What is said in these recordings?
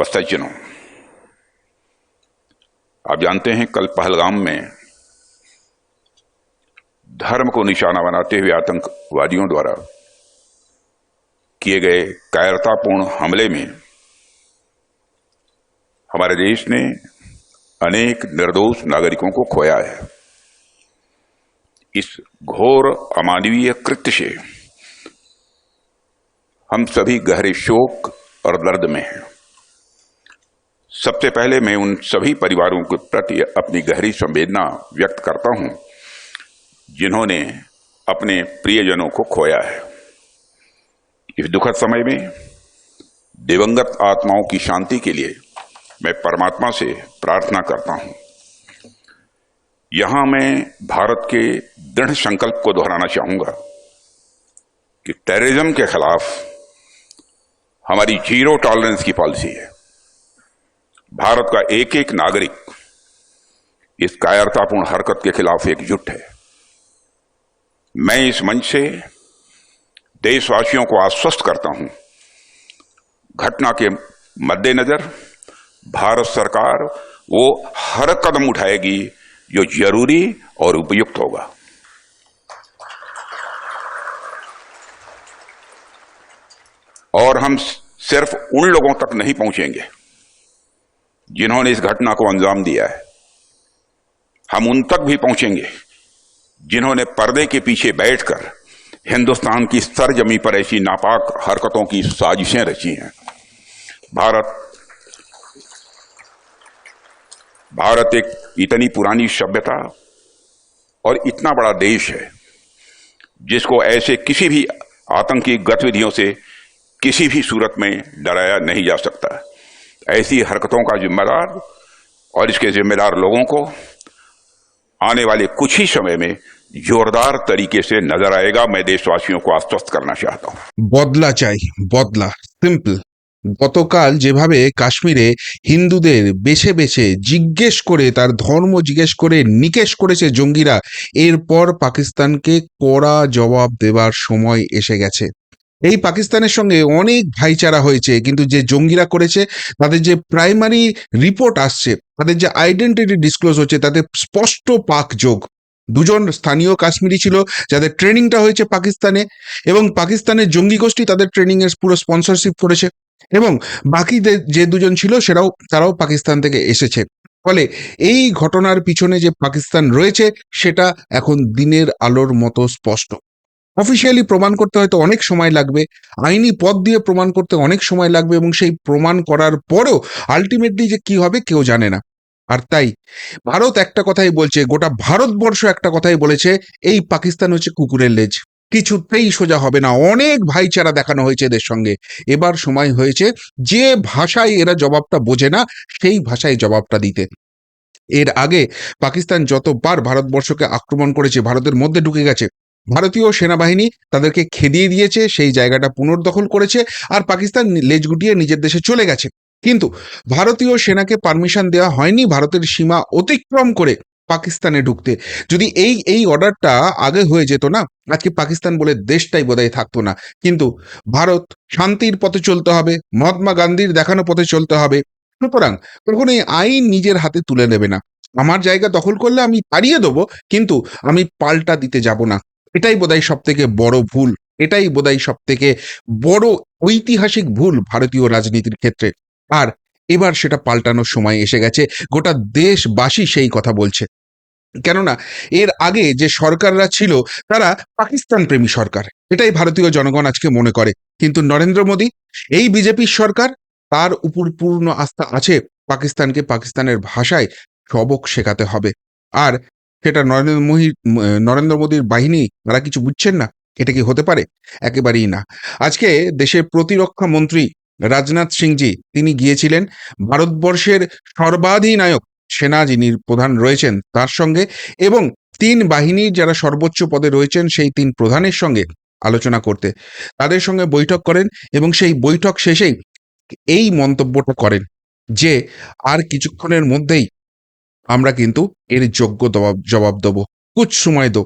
व सज्जनों आप जानते हैं, कल पहलगाम में धर्म को निशाना बनाते हुए आतंकवादियों द्वारा किए गए कायरतापूर्ण हमले में हमारे देश ने अनेक निर्दोष नागरिकों को खोया है। इस घोर अमानवीय कृत्य से हम सभी गहरे शोक और दर्द में हैं। सबसे पहले मैं उन सभी परिवारों के प्रति अपनी गहरी संवेदना व्यक्त करता हूँ, जिन्होंने अपने प्रियजनों को खोया है। इस दुखद समय में दिवंगत आत्माओं की शांति के लिए मैं परमात्मा से प्रार्थना करता हूँ। यहाँ मैं भारत के दृढ़ संकल्प को दोहराना चाहूँगा कि टेररिज्म के खिलाफ हमारी ज़ीरो टॉलरेंस की पॉलिसी है। भारत का एक एक नागरिक इस कायरतापूर्ण हरकत के खिलाफ एकजुट है। मैं इस मंच से देशवासियों को आश्वस्त करता हूँ, घटना के मद्देनजर भारत सरकार वो हर कदम उठाएगी जो ज़रूरी और उपयुक्त होगा। और हम सिर्फ़ उन लोगों तक नहीं पहुँचेंगे जिन्होंने इस घटना को अंजाम दिया है। हम उन तक भी पहुँचेंगे जिन्होंने पर्दे के पीछे बैठकर हिंदुस्तान की सरजमी पर ऐसी नापाक हरकतों की साजिशें रची हैं। भारत भारत एक इतनी पुरानी सभ्यता और इतना बड़ा देश है, जिसको ऐसे किसी भी आतंकी गतिविधियों से किसी भी सूरत में डराया नहीं जा सकता। ऐसी हरकतों का जिम्मेदार और इसके जिम्मेदार लोगों को आने वाले कुछ ही समय में जोरदार तरीके से नजर आएगा मैं देशवासियों को आश्वस्त करना चाहता हूं বদলা চাই বদলা সিম্পল গতকাল যেভাবে কাশ্মীরে হিন্দুদের বেছে বেছে জিজ্ঞেস করে তার ধর্ম জিজ্ঞেস করে নিকেশ করেছে জঙ্গিরা এরপর পাকিস্তানকে কড়া জবাব দেবার সময় এসে গেছে এই পাকিস্তানের সঙ্গে অনেক ভাইচারা হয়েছে, কিন্তু যে জঙ্গিরা করেছে, তাদের যে প্রাইমারি রিপোর্ট আসছে, তাদের যে আইডেন্টিটি ডিসক্লোজ হচ্ছে, তাতে স্পষ্ট পাক যোগ। দুজন স্থানীয় কাশ্মীরি ছিল, যাদের ট্রেনিংটা হয়েছে পাকিস্তানে, এবং পাকিস্তানের জঙ্গি গোষ্ঠী তাদের ট্রেনিং এর পুরো স্পন্সরশিপ করেছে, এবং বাকি যে দুজন ছিল সেটাও তারাও পাকিস্তান থেকে এসেছে। ফলে এই ঘটনার পিছনে যে পাকিস্তান রয়েছে, সেটা এখন দিনের আলোর মতো স্পষ্ট। অফিসিয়ালি প্রমাণ করতে হয়তো অনেক সময় লাগবে। আইনি পথ দিয়ে প্রমাণ করতে অনেক সময় লাগবে এবং সেই প্রমাণ করার পরেও আলটিমেটলি যে কি হবে কেউ জানে না। আর তাই ভারত একটা কথাই বলছে, গোটা ভারতবর্ষ একটা কথাই বলেছে, এই পাকিস্তান হচ্ছে কুকুরের লেজ। কিছুতেই সোজা হবে না। অনেক ভাইচারা দেখানো হয়েছে এদের সঙ্গে। এবার সময় হয়েছে যে ভাষায় এরা জবাবটা বোঝে না, সেই ভাষায় জবাবটা দিতে। এর আগে পাকিস্তান যতবার ভারতবর্ষকে আক্রমণ করেছে, ভারতের মধ্যে ঢুকে গেছে ভারতীয় সেনাবাহিনী তাদেরকে খেদিয়ে দিয়েছে, সেই জায়গাটা পুনর্দখল করেছে আর পাকিস্তান লেজ গুটিয়ে নিজের দেশে চলে গেছে। কিন্তু ভারতীয় সেনাকে পারমিশন দেওয়া হয়নি, ভারতের সীমা অতিক্রম করে পাকিস্তানে ঢুকতে। যদি এই এই অর্ডারটা আগে হয়ে যেত না, আজকে পাকিস্তান বলে দেশটাই বোধহয় থাকতো না। কিন্তু ভারত শান্তির পথে চলতে হবে, মহাত্মা গান্ধীর দেখানো পথে চলতে হবে। সুতরাং তখন এই আইন নিজের হাতে তুলে নেবে না। আমার জায়গা দখল করলে আমি তাড়িয়ে দেবো, কিন্তু আমি পাল্টা দিতে যাব না। এটাই বোধহয় সব থেকে বড় ভুল, এটাই বোধহয় সব থেকে বড় ঐতিহাসিক ভুল ভারতীয় রাজনীতির ক্ষেত্রে। আর এবার সেটা পাল্টানোর সময় এসে গেছে, গোটা দেশবাসী সেই কথা বলছে। কেননা, এর আগে যে সরকাররা ছিল, তারা পাকিস্তান প্রেমী সরকার, এটাই ভারতীয় জনগণ আজকে মনে করে। কিন্তু নরেন্দ্র মোদী, এই বিজেপির সরকার, তার উপর পূর্ণ আস্থা আছে, পাকিস্তানকে পাকিস্তানের ভাষায় সবক শেখাতে হবে। আর সেটা নরেন্দ্র মোদী নরেন্দ্র মোদীর বাহিনী, তারা কিছু বুঝছেন না? এটা কি হতে পারে? একেবারেই না। আজকে দেশের প্রতিরক্ষা মন্ত্রী রাজনাথ সিংজি, তিনি গিয়েছিলেন ভারতবর্ষের সর্বাধিনায়ক সেনা, যিনি প্রধান রয়েছেন তার সঙ্গে এবং তিন বাহিনীর যারা সর্বোচ্চ পদে রয়েছেন, সেই তিন প্রধানের সঙ্গে আলোচনা করতে। তাদের সঙ্গে বৈঠক করেন এবং সেই বৈঠক শেষেই এই মন্তব্যটা করেন যে, আর কিছুক্ষণের মধ্যেই আমরা কিন্তু এর যোগ্য জবাব দেবো। কুছ সময় দো।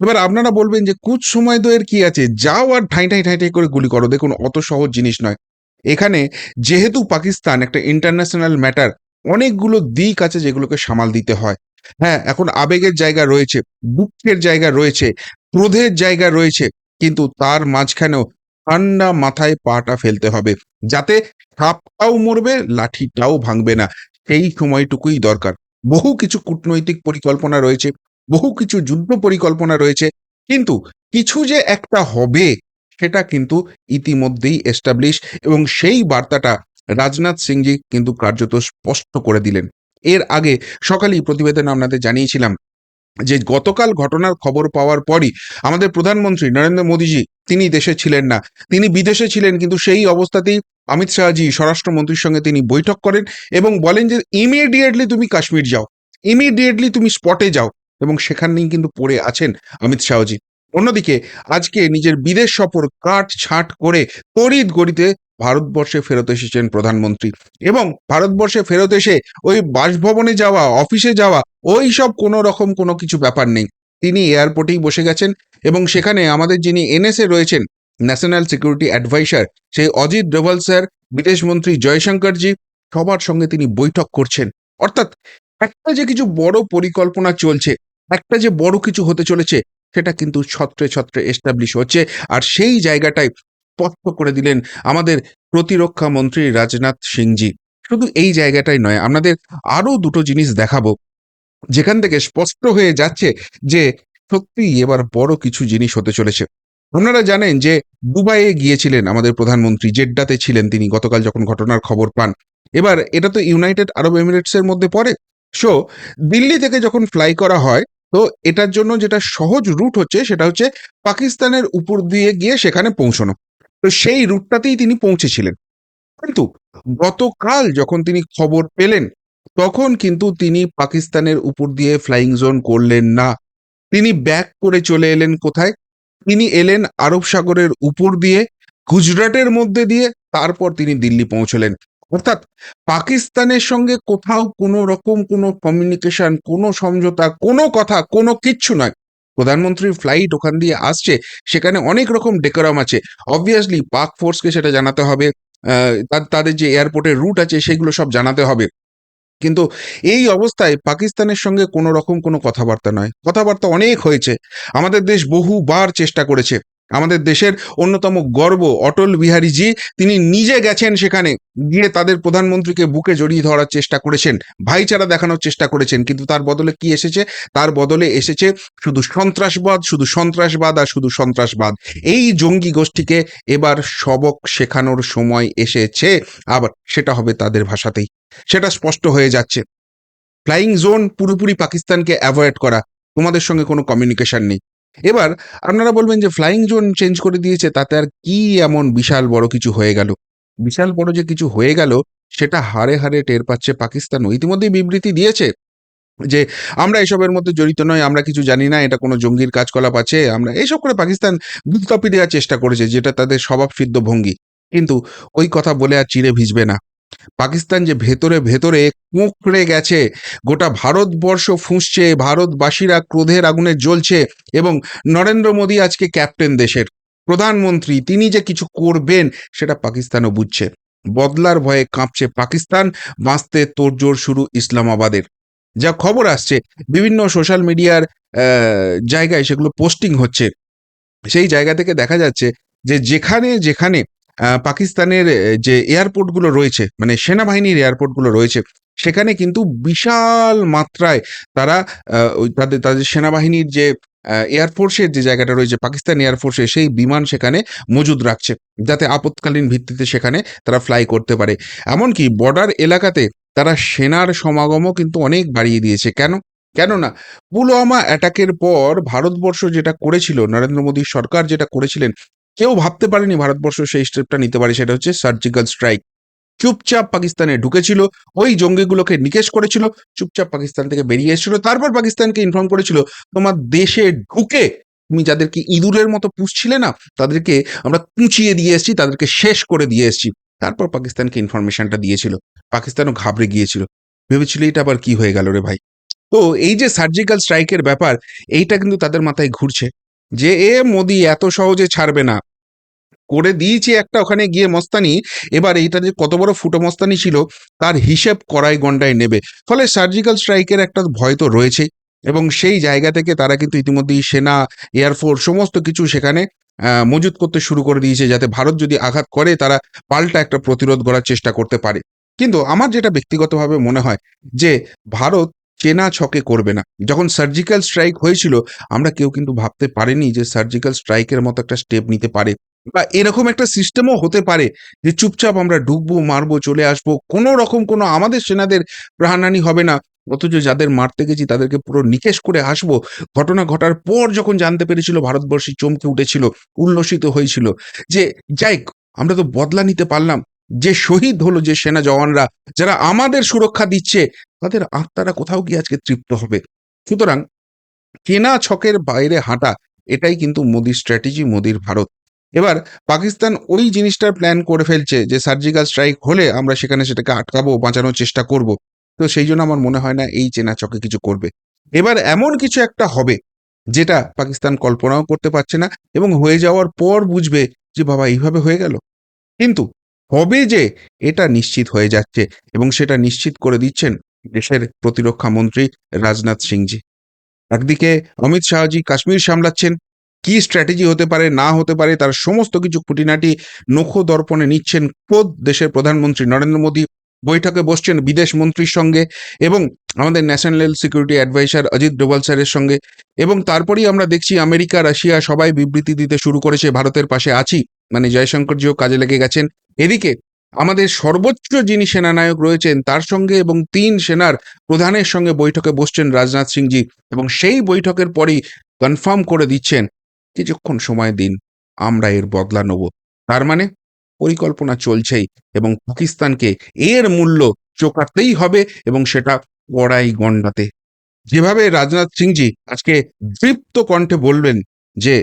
এবার আপনারা বলবেন যে কুছ সময় দো এর কি আছে? যাও আর ঠাই ঠাই ঠাই ঠাই করে গুলি করো। দেখুন, অত সহজ জিনিস নয়। এখানে যেহেতু পাকিস্তান একটা ইন্টারন্যাশনাল ম্যাটার অনেকগুলো দিক আছে যেগুলোকে সামাল দিতে হয়। হ্যাঁ এখন আবেগের জায়গা রয়েছে, দুঃখের জায়গা রয়েছে, ক্রোধের জায়গা রয়েছে, কিন্তু তার মাঝখানেও ঠান্ডা মাথায় পাটা ফেলতে হবে। যাতে সাপটাও মরবে, লাঠিটাও ভাঙবে না। সেই সময়টুকুই দরকার। বহু কিছু কূটনৈতিক পরিকল্পনা রয়েছে, বহু কিছু যুদ্ধ পরিকল্পনা রয়েছে, কিন্তু কিছু যে একটা হবে সেটা কিন্তু ইতিমধ্যেই এস্টাবলিশ এবং সেই বার্তাটা রাজনাথ সিংজি কিন্তু কার্যত স্পষ্ট করে দিলেন। এর আগে সকালেই প্রতিবেদন আপনাদের জানিয়েছিলাম যে গতকাল ঘটনার খবর পাওয়ার পরই আমাদের প্রধানমন্ত্রী নরেন্দ্র মোদীজি, তিনি দেশে ছিলেন না। তিনি বিদেশে ছিলেন, কিন্তু সেই অবস্থাতেই অমিত শাহজি স্বরাষ্ট্রমন্ত্রীর সঙ্গে তিনি বৈঠক করেন এবং বলেন যে ইমিডিয়েটলি তুমি কাশ্মীর যাও। ইমিডিয়েটলি তুমি স্পটে যাও। এবং সেখানেই কিন্তু পড়ে আছেন অমিত শাহজি। অন্যদিকে আজকে নিজের বিদেশ সফর কাট ছাট করে তড়িৎ গড়িতে ভারতবর্ষে ফেরত এসেছেন প্রধানমন্ত্রী। এবং ভারতবর্ষে ফেরত এসে ওই বাসভবনে যাওয়া, অফিসে যাওয়া, ওই সব কোনো রকম কোনো কিছু ব্যাপার নেই। তিনি এয়ারপোর্টেই বসে গেছেন এবং সেখানে আমাদের যিনি এনএসএ রয়েছেন, ন্যাশনাল সিকিউরিটি অ্যাডভাইসার, সেই অজিত ডোভাল স্যার বিদেশমন্ত্রী জয়শঙ্করজি, সবার সঙ্গে তিনি বৈঠক করছেন। অর্থাৎ একটা যে কিছু বড় পরিকল্পনা চলছে, একটা যে বড় কিছু হতে চলেছে, সেটা কিন্তু ছত্রে ছত্রে এস্টাবলিশ হচ্ছে। আর সেই জায়গাটায় স্পষ্ট করে দিলেন আমাদের প্রতিরক্ষা মন্ত্রী রাজনাথ সিংজি। শুধু এই জায়গাটাই নয়, আপনাদের আরও দুটো জিনিস দেখাবো। যেখান থেকে স্পষ্ট হয়ে যাচ্ছে যে সত্যি এবার বড় কিছু জিনিস হতে চলেছে। আপনারা জানেন যে দুবাইয়ে গিয়েছিলেন আমাদের প্রধানমন্ত্রী, জেড্ডাতে ছিলেন তিনি গতকাল যখন ঘটনার খবর পান। এবার এটা তো ইউনাইটেড আরব এমিরেটসের মধ্যে পড়ে। সো, দিল্লি থেকে যখন ফ্লাই করা হয়, তো এটার জন্য যেটা সহজ রুট হচ্ছে সেটা হচ্ছে পাকিস্তানের উপর দিয়ে গিয়ে সেখানে পৌঁছানো। তো সেই রুটটাতেই তিনি পৌঁছেছিলেন। কিন্তু গতকাল যখন তিনি খবর পেলেন, তখন কিন্তু তিনি পাকিস্তানের উপর দিয়ে ফ্লাইং জোন করলেন না। তিনি ব্যাক করে চলে এলেন কোথায়? তিনি এলেন আরব সাগরের উপর দিয়ে, গুজরাটের মধ্যে দিয়ে, তারপর তিনি দিল্লি পৌঁছলেন। অর্থাৎ পাকিস্তানের সঙ্গে কোথাও কোনো রকম কোনো কমিউনিকেশন কোনো সমঝোতা, কোনো কথা, কোনো কিচ্ছু নয়। প্রধানমন্ত্রীর ফ্লাইট ওখান দিয়ে আসছে, সেখানে অনেক রকম ডেকোরাম আছে। অবভিয়াসলি পাক ফোর্সকে সেটা জানাতে হবে তাদের যে এয়ারপোর্টের রুট আছে, সেগুলো সব জানাতে হবে। কিন্তু এই অবস্থায় পাকিস্তানের সঙ্গে কোনো রকম কোনো কথাবার্তা নয়। কথাবার্তা অনেক হয়েছে। আমাদের দেশ বহুবার চেষ্টা করেছে। আমাদের দেশের অন্যতম গর্ব অটল বিহারীজি, তিনি নিজে গেছেন সেখানে, গিয়ে তাদের প্রধানমন্ত্রীকে বুকে জড়িয়ে ধরার চেষ্টা করেছেন, ভাইচারা দেখানোর চেষ্টা করেছেন, কিন্তু তার বদলে কি এসেছে? তার বদলে এসেছে শুধু সন্ত্রাসবাদ শুধু সন্ত্রাসবাদ আর শুধু সন্ত্রাসবাদ। এই জঙ্গি গোষ্ঠীকে এবার সবক শেখানোর সময় এসেছে, আবার সেটা হবে তাদের ভাষাতেই। সেটা স্পষ্ট হয়ে যাচ্ছে। ফ্লাইং জোন পুরোপুরি পাকিস্তানকে অ্যাভয়েড করা, তোমাদের সঙ্গে কোনো কমিউনিকেশন নেই। এবার আপনারা বলবেন যে ফ্লাইং জোন চেঞ্জ করে দিয়েছে, তাতে আর কি এমন বিশাল বড় কিছু হয়ে গেল? বিশাল বড় যে কিছু হয়ে গেল, সেটা হারে হারে টের পাচ্ছে পাকিস্তানও ইতিমধ্যেই বিবৃতি দিয়েছে যে, আমরা এসবের মধ্যে জড়িত নয়, আমরা কিছু জানি না, এটা কোনো জঙ্গির কাজকলাপ আছে, আমরা এইসব করে পাকিস্তান গুপ্তাপি দেওয়ার চেষ্টা করেছে, যেটা তাদের স্বভাবসিদ্ধ ভঙ্গি। কিন্তু ওই কথা বলে আর চিড়ে ভিজবে না। পাকিস্তান যে ভেতরে ভেতরে কুঁকড়ে গেছে, গোটা ভারতবর্ষ ফুঁসছে, ভারতবাসীরা ক্রোধের আগুনে জ্বলছে এবং নরেন্দ্র মোদী আজকে ক্যাপ্টেন দেশের। প্রধানমন্ত্রী, তিনি যে কিছু করবেন সেটা পাকিস্তানও বুঝছে। বদলার ভয়ে কাঁপছে পাকিস্তান, বাঁচতে তোড়জোড় শুরু ইসলামাবাদের। যা খবর আসছে, বিভিন্ন সোশ্যাল মিডিয়ার জায়গায় সেগুলো পোস্টিং হচ্ছে। সেই জায়গা থেকে দেখা যাচ্ছে যে যেখানে যেখানে পাকিস্তানের যে এয়ারপোর্টগুলো রয়েছে মানে সেনাবাহিনীর এয়ারপোর্টগুলো রয়েছে, সেখানে কিন্তু বিশাল মাত্রায় তারা তাদের তাদের সেনাবাহিনীর যে এয়ারফোর্সের যে জায়গাটা রয়েছে, পাকিস্তান এয়ারফোর্সে সেই বিমান সেখানে মজুদ রাখছে, যাতে আপৎকালীন ভিত্তিতে সেখানে তারা ফ্লাই করতে পারে। এমনকি বর্ডার এলাকাতে তারা সেনার সমাগমও কিন্তু অনেক বাড়িয়ে দিয়েছে। কেন? কেননা, পুলওয়ামা অ্যাটাকের পর ভারতবর্ষ যেটা করেছিল, নরেন্দ্র মোদীর সরকার যেটা করেছিলেন কেউ ভাবতে পারেনি ভারতবর্ষ সেই স্টেপটা নিতে পারে, সেটা হচ্ছে সার্জিক্যাল স্ট্রাইক চুপচাপ পাকিস্তানে ঢুকেছিল, ওই জঙ্গিগুলোকে নিকেশ করেছিল, চুপচাপ পাকিস্তান থেকে বেরিয়ে এসেছিল, তারপর পাকিস্তানকে ইনফর্ম করেছিল, তোমার দেশে ঢুকে তুমি যাদেরকে ইঁদুরের মতো পুষছিলে না, তাদেরকে আমরা কুচিয়ে দিয়ে এসেছি, তাদেরকে শেষ করে দিয়ে এসেছি। তারপর পাকিস্তানকে ইনফরমেশনটা দিয়েছিল, পাকিস্তানও ঘাবড়ে গিয়েছিল। ভেবেছিল এটা আবার কি হয়ে গেল রে ভাই? তো এই যে সার্জিক্যাল স্ট্রাইকের ব্যাপার, এইটা কিন্তু তাদের মাথায় ঘুরছে। যে এ মোদি এত সহজে ছাড়বে না। করে দিয়েছি একটা ওখানে গিয়ে মস্তানি, এবার এইটা যে কত বড় ফুটো মস্তানি ছিল, তার হিসেব করাই গন্ডায় নেবে। ফলে সার্জিক্যাল স্ট্রাইকের একটা ভয় তো রয়েছে, এবং সেই জায়গা থেকে তারা কিন্তু ইতিমধ্যেই সেনা এয়ারফোর্স সমস্ত কিছু সেখানে মজুত করতে শুরু করে দিয়েছে, যাতে ভারত যদি আঘাত করে, তারা পাল্টা একটা প্রতিরোধ গড়ার চেষ্টা করতে পারে। কিন্তু আমার যেটা ব্যক্তিগতভাবে মনে হয় যে, ভারত চেনা ছকে করবে না। যখন সার্জিক্যাল স্ট্রাইক হয়েছিল, আমরা কেউ কিন্তু ভাবতে পারিনি যে সার্জিক্যাল স্ট্রাইকের মতো একটা স্টেপ নিতে পারে বা এরকম একটা সিস্টেমও হতে পারে যে চুপচাপ আমরা ঢুকবো, মারবো, চলে আসব। কোনো রকম কোনো আমাদের সেনাদের প্রাণহানি হবে না। অথচ যাদের মারতে গেছি, তাদেরকে পুরো নিকেশ করে আসব। ঘটনা ঘটার পর যখন জানতে পেরেছিল, ভারতবর্ষী চমকে উঠেছিল, উল্লসিত হয়েছিল যে, যাই আমরা তো বদলা নিতে পারলাম। যে শহীদ হলো যে সেনা জওয়ানরা, যারা আমাদের সুরক্ষা দিচ্ছে, তাদের আত্মারা কোথাও গিয়ে আজকে তৃপ্ত হবে? সুতরাং কেনা ছকের বাইরে হাঁটা, এটাই কিন্তু মোদির স্ট্র্যাটেজি মোদির ভারত। এবার পাকিস্তান ওই জিনিসটার প্ল্যান করে ফেলছে যে সার্জিক্যাল স্ট্রাইক হলে আমরা সেখানে সেটাকে আটকাবো, বাঁচানোর চেষ্টা করব। তো সেই জন্য আমার মনে হয় না এই চেনা চকে কিছু করবে। এবার এমন কিছু একটা হবে, যেটা পাকিস্তান কল্পনাও করতে পারছে না এবং হয়ে যাওয়ার পর বুঝবে যে বাবা, এইভাবে হয়ে গেল। কিন্তু হবে যে এটা নিশ্চিত হয়ে যাচ্ছে এবং সেটা নিশ্চিত করে দিচ্ছেন দেশের প্রতিরক্ষা মন্ত্রী রাজনাথ সিংজি। একদিকে অমিত শাহজি কাশ্মীর সামলাচ্ছেন, কি স্ট্র্যাটেজি হতে পারে, না হতে পারে, তার সমস্ত কিছু খুঁটিনাটি নখো দর্পণে নিচ্ছেন খোদ দেশের প্রধানমন্ত্রী নরেন্দ্র মোদী। বৈঠকে বসছেন বিদেশ মন্ত্রীর সঙ্গে এবং আমাদের national security advisor Ajit Doval স্যারের সঙ্গে এবং তারপরেই আমরা দেখছি আমেরিকা, রাশিয়া সবাই বিবৃতি দিতে শুরু করেছে, ভারতের পাশে আছি। মানে জয়শঙ্করজিও কাজে লেগে গেছেন। এদিকে আমাদের সর্বোচ্চ যিনি সেনানায়ক রয়েছেন, তার সঙ্গে এবং তিন সেনার প্রধানের সঙ্গে বৈঠকে বসছেন রাজনাথ সিংজি এবং সেই বৈঠকের পরেই কনফার্ম করে দিচ্ছেন, কিছুক্ষণ সময় দিন, আমরা এর বদলা নেব। তার মানে পরিকল্পনা চলছেই এবং পাকিস্তানকে এর মূল্য চোকাতেই হবে এবং সেটা কড়াই গন্ডাতে যেভাবে রাজনাথ সিংজি আজকে দৃপ্ত কণ্ঠে বলবেন যে,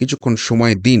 কিছুক্ষণ সময় দিন